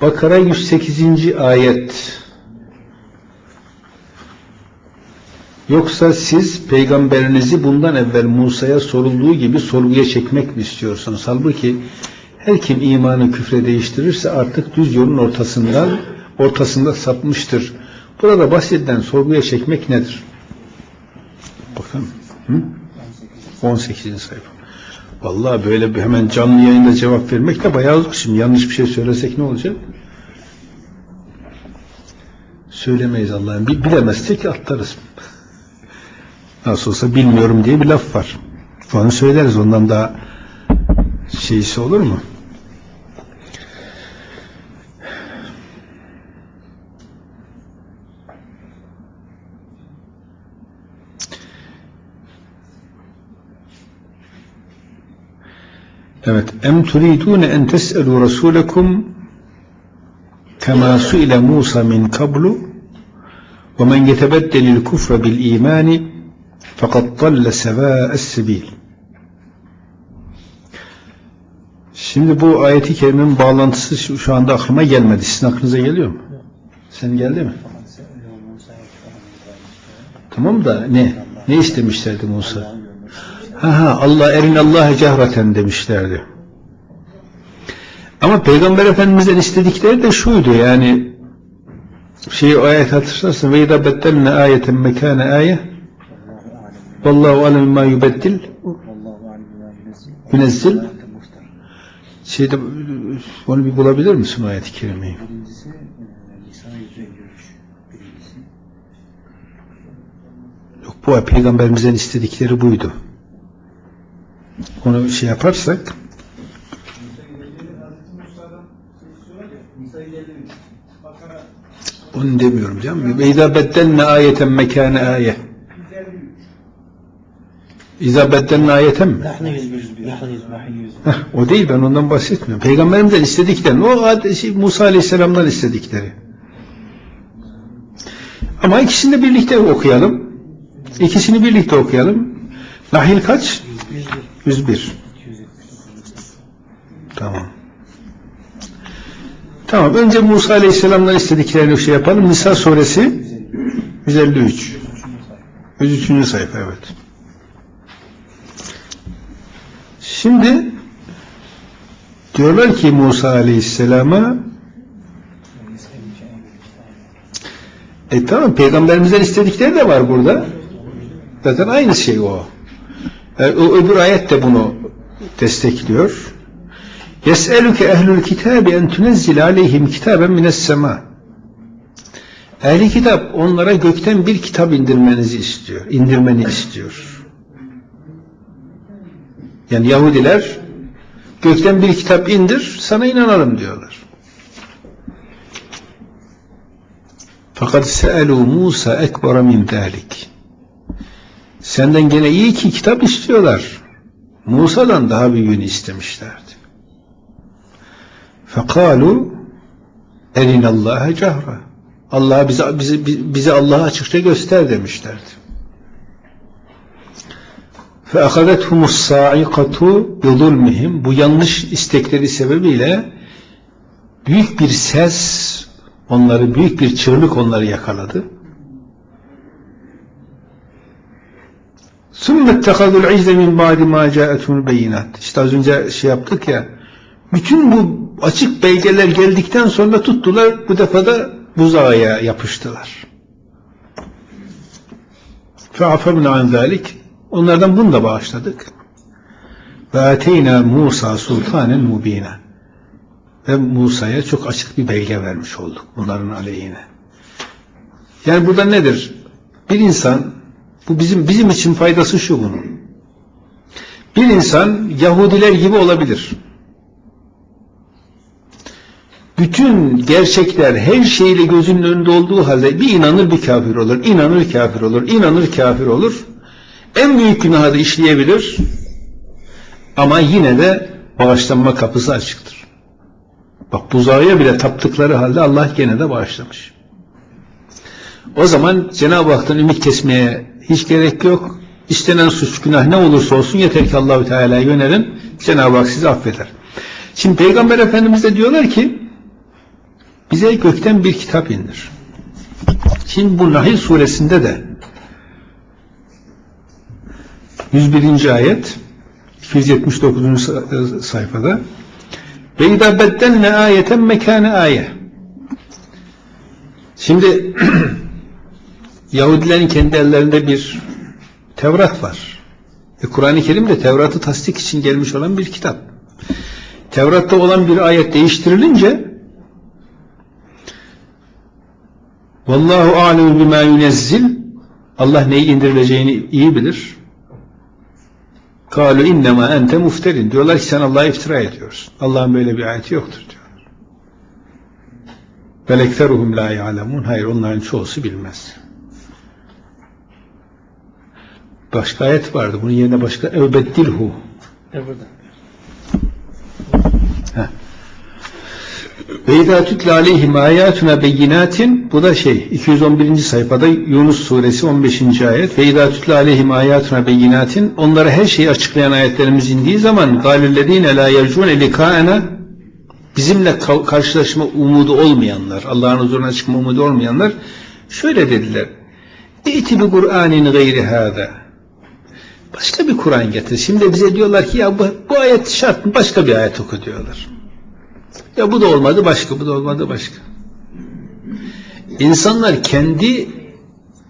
Bakara 108. ayet. Yoksa siz peygamberinizi bundan evvel Musa'ya sorulduğu gibi sorguya çekmek mi istiyorsunuz? Halbuki her kim imanı küfre değiştirirse artık düz yolun ortasından ortasında sapmıştır. Burada bahsedilen sorguya çekmek nedir? Bakın. Hı? 18. sayfa. Vallahi böyle hemen canlı yayında cevap vermek de bayağı zor. Şimdi yanlış bir şey söylesek ne olacak? Söylemeyiz Allah'ım. Bilemezsek atlarız. Nasıl olsa bilmiyorum diye bir laf var. Onu söyleriz. Ondan daha şeysi olur mu? Evet. Em turidune en tes'elu rasulakum kema suile Musa min kablu ve men yetebeddelil kufre bil imani fakat dalle sevâ'es sebil. Şimdi bu ayeti kerimenin bağlantısı şu anda aklıma gelmedi. Sizin aklınıza geliyor mu? Sen geldi mi? Tamam da ne? Ne istemişlerdi Musa? Ha Allah erin Allah'a cehreten demişlerdi. Ama Peygamber Efendimiz'den istedikleri de şuydu yani şeyi ayet hatırlarsın ve idâ beddelne ayeten mekâne ayet Vallahu alem ma yubeddil yünezzil şeyde onu bir bulabilir misin ayet-i kerimeyi? Birincisi Nisa 153. Birincisi. Yok bu peygamberimizden istedikleri buydu. Onu şey yaparsak onu demiyorum canım. İzâ beddelne ayeten mekâne ayet. İzâ beddelne ayeten mi? Nahnu 101. Nahnu 101. Heh, o değil ben ondan bahsetmiyorum. Peygamberimizden istediklerini, o şey, Musa Aleyhisselam'dan istedikleri. Ama ikisini de birlikte okuyalım. İkisini birlikte okuyalım. Nahil kaç? 101. 101. Tamam. Tamam. Önce Musa Aleyhisselam'dan istediklerini şey yapalım. Nisa suresi 153. 103. sayfa evet. Şimdi diyorlar ki Musa Aleyhisselam'a e tamam peygamberimizden istedikleri de var burada. Zaten aynı şey o. E, o öbür ayet de bunu destekliyor. Yes'eluke ehlül kitabi en tunezzil aleyhim kitaben mines sema. Ehli kitap onlara gökten bir kitap indirmenizi istiyor. indirmeni istiyor. Yani Yahudiler gökten bir kitap indir sana inanalım diyorlar. Fakat se'elu Musa ekbara min dalik. Senden gene iyi iki kitap istiyorlar. Musa'dan daha büyüğünü istemişlerdi. Fekalu erinallaha cahra. Allah bize bize bize Allah'ı açıkça göster demişlerdi. Fe akadethumus saikatu bi zulmihim. Bu yanlış istekleri sebebiyle büyük bir ses onları büyük bir çığlık onları yakaladı. ثُمَّ اتَّخَذُوا الْعِزَّ مِنْ بَعْدِ مَا جَاءَتْهُمُ الْبَيِّنَاتِ İşte az önce şey yaptık ya, bütün bu açık belgeler geldikten sonra tuttular, bu defa da buzağa yapıştılar. فَعَفَبْنَا عَنْ ذَٰلِكِ Onlardan bunu da bağışladık. Ve ateyna Musa sultanen mubine. Ve Musa'ya çok açık bir belge vermiş olduk bunların aleyhine. Yani burada nedir? Bir insan bu bizim bizim için faydası şu bunun. Bir insan Yahudiler gibi olabilir. Bütün gerçekler her şeyle gözünün önünde olduğu halde bir inanır bir kafir olur, inanır kafir olur, inanır kafir olur. En büyük günahı da işleyebilir ama yine de bağışlanma kapısı açıktır. Bak buzağıya bile taptıkları halde Allah gene de bağışlamış. O zaman Cenab-ı Hak'tan ümit kesmeye hiç gerek yok. İstenen suç günah ne olursa olsun yeter ki Allahü Teala'ya yönelin. Cenab-ı Hak sizi affeder. Şimdi Peygamber Efendimiz de diyorlar ki bize gökten bir kitap indir. Şimdi bu Nahil suresinde de 101. ayet 279. sa- sayfada ve idâ beddelne ayeten mekâne ayet Şimdi Yahudilerin kendi ellerinde bir Tevrat var. E, Kur'an-ı Kerim de Tevrat'ı tasdik için gelmiş olan bir kitap. Tevrat'ta olan bir ayet değiştirilince Vallahu alemu bima yunezzil Allah neyi indirileceğini iyi bilir. Kalu innema ente mufterin. Diyorlar ki sen Allah'a iftira ediyorsun. Allah'ın böyle bir ayeti yoktur diyor. Vel ekseruhum la ya'lemun. Hayır onların çoğusu bilmez. Başka ayet vardı. Bunun yerine başka evbeddilhu. Ve izâ tütle aleyhim âyâtuna beyinâtin bu da şey 211. sayfada Yunus suresi 15. ayet ve izâ tütle aleyhim âyâtuna beyinâtin onlara her şeyi açıklayan ayetlerimiz indiği zaman gâlillezîne lâ yercûne likâena bizimle ka- karşılaşma umudu olmayanlar Allah'ın huzuruna çıkma umudu olmayanlar şöyle dediler İti bi Kur'anin gayri hâzâ başka bir Kur'an getir. Şimdi bize diyorlar ki ya bu, bu ayet şart mı? Başka bir ayet oku diyorlar. Ya bu da olmadı başka, bu da olmadı başka. İnsanlar kendi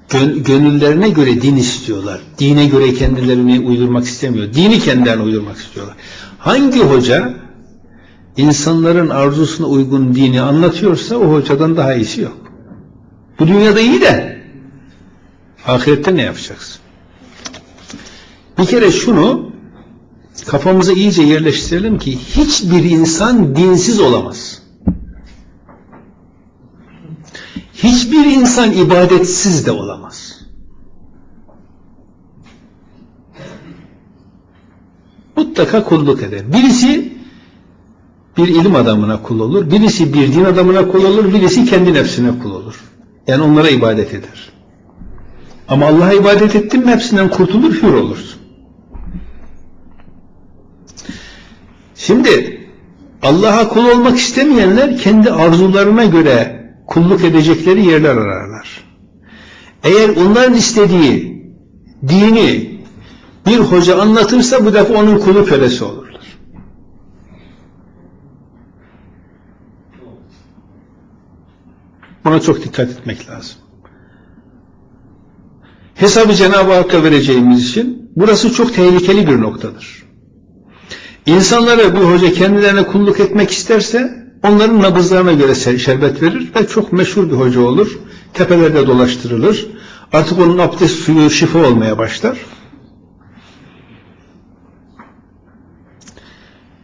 gön- gönüllerine göre din istiyorlar. Dine göre kendilerini uydurmak istemiyor. Dini kendilerine uydurmak istiyorlar. Hangi hoca insanların arzusuna uygun dini anlatıyorsa o hocadan daha iyisi yok. Bu dünyada iyi de ahirette ne yapacaksın? Bir kere şunu kafamıza iyice yerleştirelim ki hiçbir insan dinsiz olamaz. Hiçbir insan ibadetsiz de olamaz. Mutlaka kulluk eder. Birisi bir ilim adamına kul olur, birisi bir din adamına kul olur, birisi kendi nefsine kul olur. Yani onlara ibadet eder. Ama Allah'a ibadet ettin mi hepsinden kurtulur, hür olursun. Şimdi Allah'a kul olmak istemeyenler kendi arzularına göre kulluk edecekleri yerler ararlar. Eğer onların istediği dini bir hoca anlatırsa bu defa onun kulu kölesi olurlar. Buna çok dikkat etmek lazım. Hesabı Cenab-ı Hakk'a vereceğimiz için burası çok tehlikeli bir noktadır. İnsanlara bu hoca kendilerine kulluk etmek isterse onların nabızlarına göre şerbet verir ve çok meşhur bir hoca olur. Tepelerde dolaştırılır. Artık onun abdest suyu şifa olmaya başlar.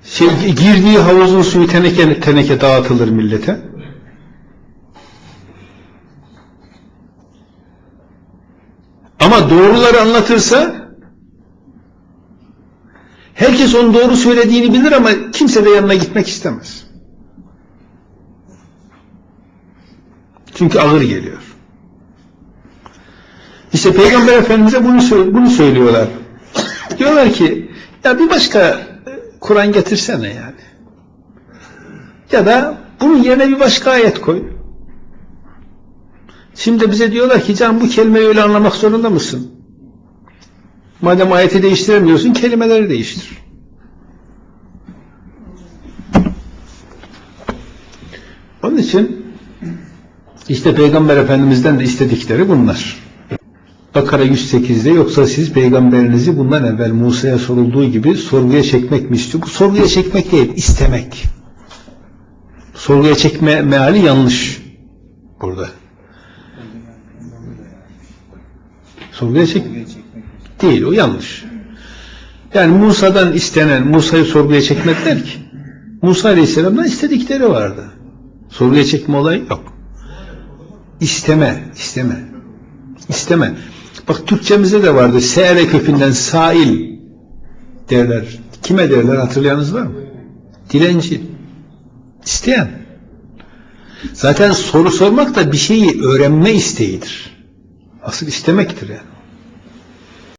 Şey, girdiği havuzun suyu teneke teneke dağıtılır millete. Ama doğruları anlatırsa herkes onun doğru söylediğini bilir ama kimse de yanına gitmek istemez. Çünkü ağır geliyor. İşte Peygamber Efendimiz'e bunu, bunu söylüyorlar. Diyorlar ki ya bir başka Kur'an getirsene yani. Ya da bunun yerine bir başka ayet koy. Şimdi bize diyorlar ki can bu kelimeyi öyle anlamak zorunda mısın? Madem ayeti değiştiremiyorsun kelimeleri değiştir. Onun için işte Peygamber Efendimiz'den de istedikleri bunlar. Bakara 108'de yoksa siz peygamberinizi bundan evvel Musa'ya sorulduğu gibi sorguya çekmek mi istiyor? Bu sorguya çekmek değil, istemek. Sorguya çekme meali yanlış burada. Sorguya çek değil, o yanlış. Yani Musa'dan istenen, Musa'yı sorguya çekmediler ki. Musa Aleyhisselam'dan istedikleri vardı. Sorguya çekme olayı yok. İsteme, isteme. İsteme. Bak Türkçemizde de vardı. Se'ere kökünden sail derler. Kime derler hatırlayanız var mı? Dilenci. İsteyen. Zaten soru sormak da bir şeyi öğrenme isteğidir. Asıl istemektir yani.